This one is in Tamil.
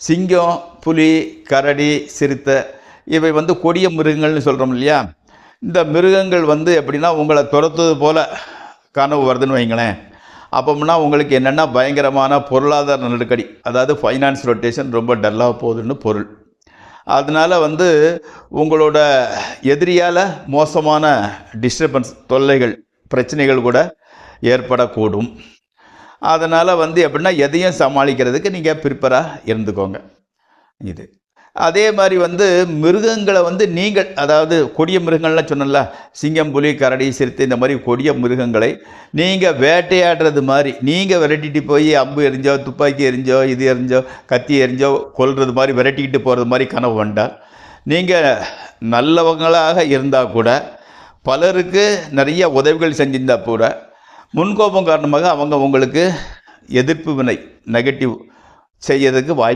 சிங்கம் புலி கரடி சிறுத்தை இவை வந்து கொடிய மிருகங்கள்னு சொல்கிறோம் இல்லையா? இந்த மிருகங்கள் வந்து எப்படின்னா உங்களை துரத்துவது போல் கனவு வருதுன்னு வைங்களேன். அப்போம்னா உங்களுக்கு என்னென்னா பயங்கரமான பொருளாதார நெருக்கடி அதாவது ஃபைனான்ஸ் ரொட்டேஷன் ரொம்ப டல்லாக போகுதுன்னு பொருள். அதனால் வந்து உங்களோட எதிரியால் மோசமான டிஸ்டர்பன்ஸ் தொல்லைகள் பிரச்சனைகள் கூட ஏற்படக்கூடும். அதனால் வந்து எப்படின்னா எதையும் சமாளிக்கிறதுக்கு நீங்கள் ப்ரிப்பராக இருந்துக்கோங்க. இது. அதே மாதிரி வந்து மிருகங்களை வந்து நீங்கள் அதாவது கொடிய மிருகங்கள்லாம் சொன்னல சிங்கம் புலி கரடி சிறுத்தை இந்த மாதிரி கொடிய மிருகங்களை நீங்கள் வேட்டையாடுறது மாதிரி நீங்கள் விரட்டிட்டு போய் அம்பு எரிஞ்சோ துப்பாக்கி எரிஞ்சோ இது எரிஞ்சோ கத்தி எரிஞ்சோ கொல்றது மாதிரி விரட்டிக்கிட்டு போகிறது மாதிரி கனவு வேண்டாம் நீங்கள் நல்லவங்களாக இருந்தால் கூட பலருக்கு நிறைய உதவிகள் செஞ்சிருந்தால் கூட முன்கோபம் காரணமாக அவங்க உங்களுக்கு எதிர்ப்பு வினை நெகட்டிவ் செய்யறதுக்கு வாய்ப்பு